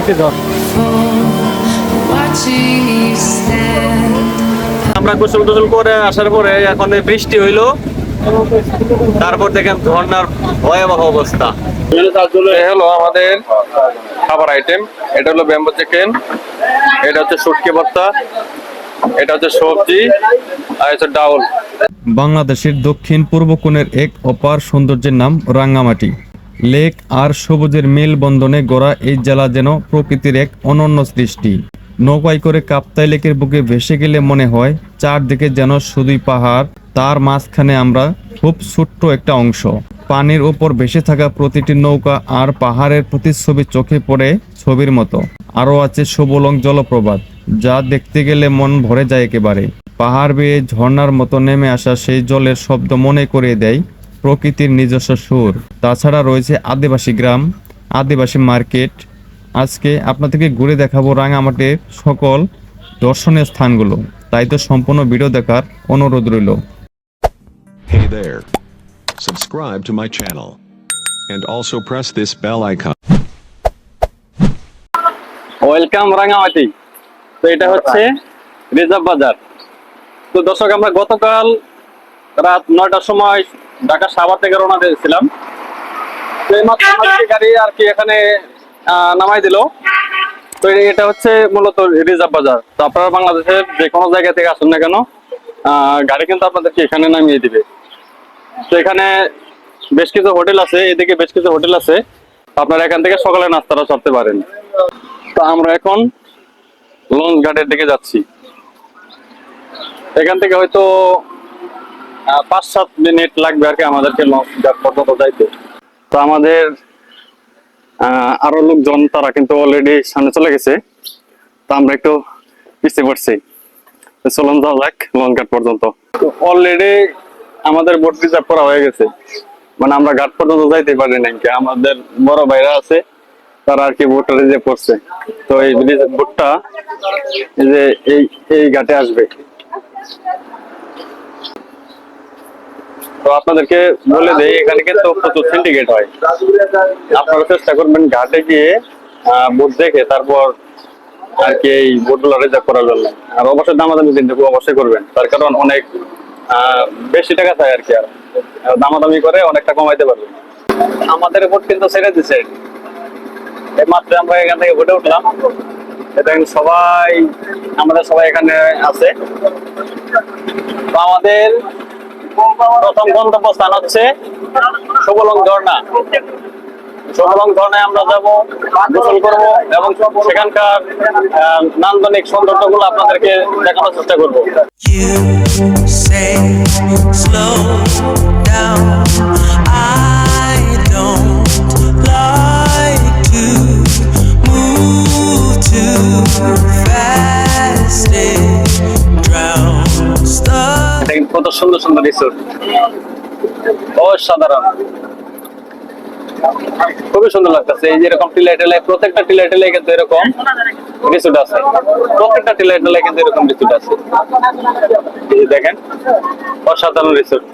একটি আমরা গোসল টোসল করে আসার পরে এখন বৃষ্টি হইল। তারপর দেখেন ঝর্ণার ভয়াবহ অবস্থা। হলো আমাদের খাবার আইটেম এটা হলো ব্যাম্বো চিকেন এটা হচ্ছে শুটকি ভর্তা, এটা হচ্ছে সবজি, আর হচ্ছে ডাউল। বাংলাদেশের দক্ষিণ পূর্ব কোণের এক অপার সৌন্দর্যের নাম রাঙ্গামাটি। লেক আর সবুজের মেলবন্ধনে গড়া এই জেলা যেন প্রকৃতির এক অনন্য সৃষ্টি। নৌকায় করে কাপ্তাই লেকের বুকে ভেসে গেলে মনে হয়, চারদিকে যেন শুধুই পাহাড়, তার মাঝখানে আমরা খুব ছোট্ট একটা অংশ। পানির ওপর ভেসে থাকা প্রতিটি নৌকা আর পাহাড়ের প্রতিচ্ছবি চোখে পড়ে ছবির মতো। আরও আছে সবলং জলপ্রপাত, যা দেখতে গেলে মন ভরে যায় একেবারে। পাহাড় বেয়ে ঝর্ণার মতো নেমে আসা সেই জলের শব্দ মনে করিয়ে দেয় প্রকৃতির নিজস্ব সুর তাছাড়া রয়েছে আদিবাসী গ্রাম আদিবাসী মার্কেট আজকে আপনাদেরকে ঘুরে দেখাবো রাঙামাটির সকল দর্শনীয় স্থানগুলো তাই তো সম্পূর্ণ ভিডিও দেখার অনুরোধ রইল Hey there. Subscribe to my channel. And also press this bell icon. Welcome Rangamati তো এটা হচ্ছে রিজার্ভ বাজার তো দর্শক আমরা গতকাল রাত নয়টার সময় ঢাকা সাভার থেকে রওনা দিয়েছিলাম। আমাদেরকে গাড়ি আর কি এখানে নামাই দিল। তো এটা হচ্ছে মূলত রিজার্ভ বাজার। তো আপনারা বাংলাদেশের যে কোনো জায়গা থেকে আসুন না কেন গাড়ি কিন্তু আপনাদেরকে এখানে নামিয়ে দিবে। তো এখানে বেশ কিছু হোটেল আছে এদিকে বেশ কিছু হোটেল আছে। আপনারা এখান থেকে সকালে নাস্তাটা করতে পারেন। তো আমরা এখন লঞ্চ ঘাটের দিকে যাচ্ছি। এখান থেকে হয়তো পাঁচ, সাত মিনিট লাগবে আর কি আমাদেরকে পর্যন্ত যাইতে। তো আমাদের আরও লোকজন, তারা কিন্তু অলরেডি সামনে চলে গেছে। তো আমরা একটু পিছিয়ে পড়ছি। চলুন, যাওয়া যাক লঞ্চ ঘাট পর্যন্ত। অলরেডি আমাদের বোট রিজার্ভ করা হয়ে গেছে। মানে আমরা ঘাট পর্যন্ত যাইতে পারি নাই কি, আমাদের বড় ভাইরা আছে, তারা আর কি বোটটা রিজার্ভ করছে। তো এই বোটটা এই যে এই এই ঘাটে আসবে। তো আপনাদেরকে বলে দেই, এখানে কিন্তু প্রচুর সিন্ডিকেট হয়। আপনারা চেষ্টা করবেন ঘাটে গিয়ে বোট দেখে তারপর আর কি এই বোটগুলো রিজার্ভ করার জন্য। আর অবশ্যই দামাদামি কিন্তু অবশ্যই করবেন। তার কারণ অনেক বেশি টাকা চায় আর কি আর। দামাদামি করে অনেকটা কমাইতে পারবেন আমাদের বোট কিন্তু ছেড়ে দিছে। এই মাত্র আমরা এখান থেকে বোটে উঠলাম। কিন্তু সবাই, আমাদের সবাই এখানে আছে। তো আমাদের প্রথম গন্তব্য স্থান হচ্ছে সুবলং ঝর্ণা। সুবলং ঝর্ণায় আমরা যাব, গোসল করব এবং সেখানকার নান্দনিক সৌন্দর্যগুলো আপনাদেরকে দেখানোর চেষ্টা করব। সুন্দর সুন্দর রিসোর্ট অসাধারণ। খুবই সুন্দর লাগতেছে। এই যে এরকম টিলাই টেলাই প্রত্যেকটা টিলাই টেলাই কিন্তু এরকম রিসোর্ট আছে। প্রত্যেকটা টিলাই টেলাই কিন্তু এরকম রিসোর্ট আছে। এই দেখেন অসাধারণ resort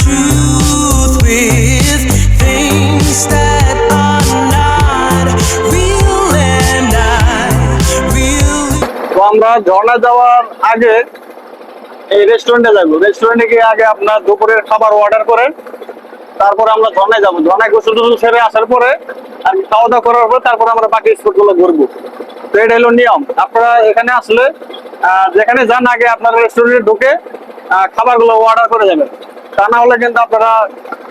truth with things that are not real, and I really. তো আমরা ঝর্ণা যাওয়ার আগে এই রেস্টুরেন্টে যাব রেস্টুরেন্টে গিয়ে আগে আপনার দুপুরের খাবার অর্ডার করেন। তারপরে আমরা ঝর্ণায় যাব। ঝর্ণায় গোসল টোসল সেরে আসার পরে আর খাওয়া দাওয়া করার পরে তারপরে আমরা বাকি স্পটগুলো ঘুরবো। তো এটা হলো নিয়ম। আপনারা এখানে আসলে যেখানে যান আগে আপনারা রেস্টুরেন্টে ঢুকে খাবারগুলো অর্ডার করে যাবেন। তা না হলে কিন্তু আপনারা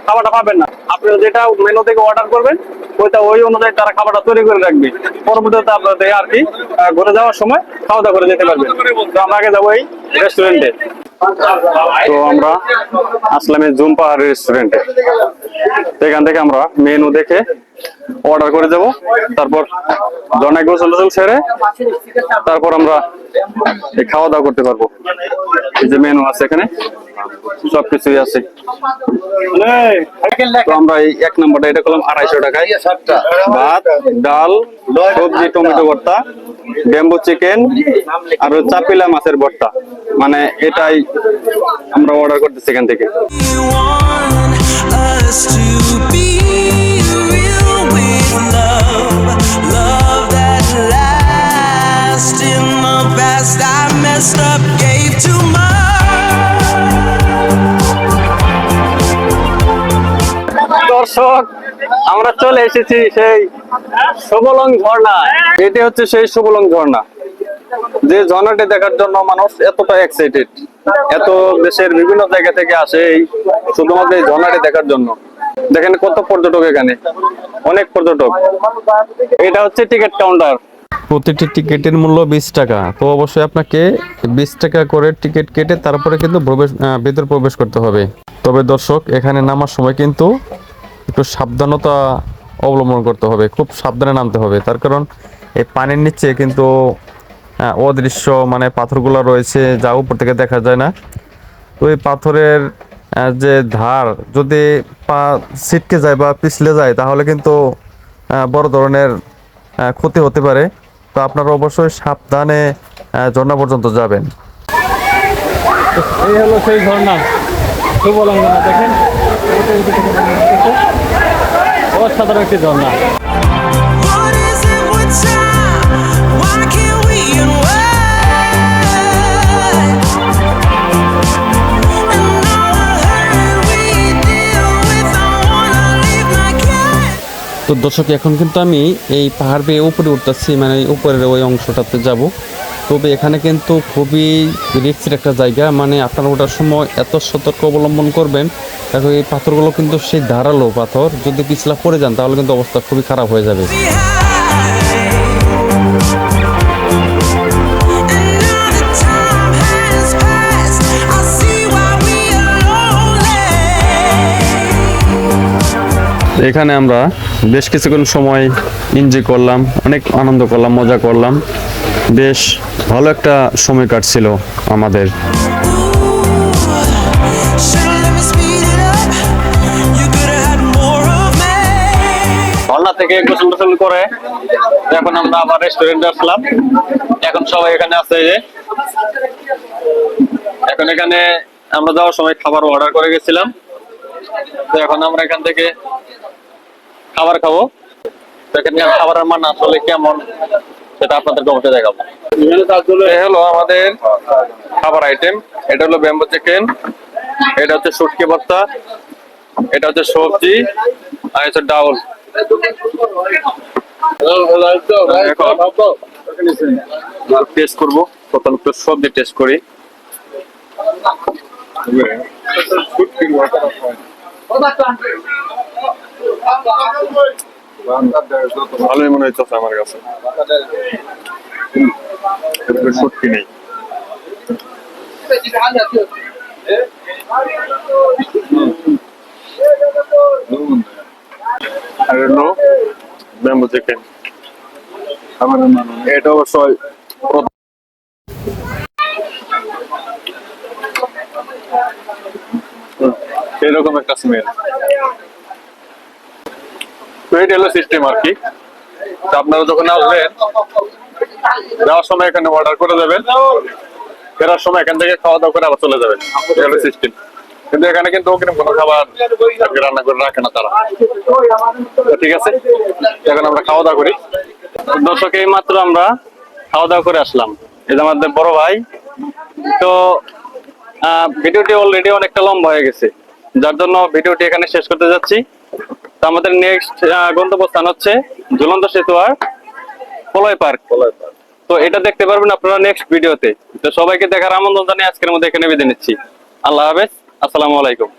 খাবারটা পাবেন না। আপনারা যেটা মেনু থেকে অর্ডার করবেন ওইটা ওই অনুযায়ী তারা খাবারটা তৈরি করে রাখবে। পরবর্তীতে আপনাদের আর কি ঘুরে যাওয়ার সময় খাওয়া দাওয়া করে যেতে পারবেন। তো আমরা আগে যাব এই রেস্টুরেন্টে তো আমরা আসলাম এই জুম পাহাড়ের রেস্টুরেন্টে এখান থেকে আমরা মেনু দেখে অর্ডার করে যাব। তারপর জনায় গোসল সেরে তারপর আমরা খাওয়া দাওয়া করতে পারব। এখানে, সবকিছুই আছে। এক এটা করলাম আড়াইশো টাকায়। ভাত, ডাল, সবজি, টমেটো ব্যাম্বু চিকেন, আর চাপিলা মাছের ভর্তা। মানে এটাই আমরা অর্ডার করতেছি এখান থেকে। আমরা চলে এসেছি সেই সুবলং ঝর্ণা। এটি হচ্ছে সেই সুবলং ঝর্ণা। যে ঝর্ণাটি দেখার জন্য মানুষ এতটা এক্সাইটেড এত দেশের বিভিন্ন জায়গা থেকে আসে এই শুধুমাত্র এই ঝর্ণাটি দেখার জন্য। দেখেন কত পর্যটক এখানে, অনেক পর্যটক। এটা হচ্ছে টিকিট কাউন্টার প্রতিটি টিকিটের মূল্য বিশ টাকা। তো অবশ্যই আপনাকে বিশ টাকা করে টিকিট কেটে তারপরে কিন্তু প্রবেশ ভেতর প্রবেশ করতে হবে। তবে দর্শক, এখানে নামার সময় কিন্তু একটু সাবধানতা অবলম্বন করতে হবে, খুব সাবধানে নামতে হবে। তার কারণ এই পানির নিচে কিন্তু অদৃশ্য মানে পাথরগুলো রয়েছে যা উপর থেকে দেখা যায় না। তো এই পাথরের যে ধার যদি পা ছিটকে যায় বা পিছলে যায়, তাহলে কিন্তু বড় ধরনের ক্ষতি হতে পারে। তো আপনারা অবশ্যই সাবধানে ঝর্ণা পর্যন্ত যাবেন। এই হলো সেই ঝর্ণা। ঝর্ণা আছে অসাধারণ একটি তো দর্শক এখন কিন্তু আমি এই পাহাড় বেয়ে উপরে উঠতেছি মানে উপরের ওই অংশটাতে যাব। তবে এখানে কিন্তু খুবই রিস্কের একটা জায়গা। মানে আপনারা ওঠার সময় এত সতর্ক অবলম্বন করবেন, দেখো এই পাথরগুলো কিন্তু সেই ধারালো পাথর। যদি পিছলা পড়ে যান, তাহলে কিন্তু অবস্থা খুবই খারাপ হয়ে যাবে. এখানে আমরা বেশ কিছুক্ষণ সময় এনজয় করলাম, অনেক আনন্দ করলাম, মজা করলাম। বেশ ভালো একটা সময় কাটছিল আমাদের। থেকে গোসল টোসল করে। এখন আমরা আবার রেস্টুরেন্টে আসলাম। এখন সবাই এখানে আছে যে। এখন এখানে আমরা যাওয়ার সময় খাবার অর্ডার করে গেছিলাম। তো এখন আমরা এখান থেকে খাবার খাব। তো এখানকার খাবারের মান আসলে কেমন? সেটা আপনাদেরকে অবশ্যই দেখাবো। হলো আমাদের খাবার আইটেম এটা হলো ব্যাম্বো চিকেন এটা হচ্ছে শুটকি ভর্তা। এটা হচ্ছে সবজি। আর হচ্ছে ডাউল। টেস্ট করব। প্রথম একটু সবজি টেস্ট করি। ভালোই মনে হচ্ছে আমার কাছে। নেই। আর হলো ব্যাম্বো চিকেন এটা অবশ্যই এরকম একটা তো এটা সিস্টেম আর কি। তো আপনারা যখন আসবেন, যাওয়ার সময় এখানে অর্ডার করে দেবেন। ফেরার সময় এখান থেকে খাওয়া দাওয়া করে আবার চলে যাবেন। এটা সিস্টেম কিন্তু এখানে কিন্তু ওখানে কোনো খাবার রান্না করে রাখে না তারা। ঠিক আছে? এখন আমরা খাওয়া দাওয়া করি। দর্শক এই মাত্র আমরা খাওয়া দাওয়া করে আসলাম। যে আমাদের বড় ভাই। তো ভিডিওটি অলরেডি অনেকটা লম্বা হয়ে গেছে। যার জন্য ভিডিওটি এখানে শেষ করতে যাচ্ছি। তো আমাদের নেক্সট গন্তব্যস্থান হচ্ছে ঝুলন্ত সেতু আর পলয় পার্ক। তো এটা দেখতে পারবেন আপনারা নেক্সট ভিডিওতে তো সবাইকে দেখার আমন্ত্রণ জানিয়ে আজকের মধ্যে এখানে বিদায় নিচ্ছি। আল্লাহ হাফেজ আসসালামু আলাইকুম।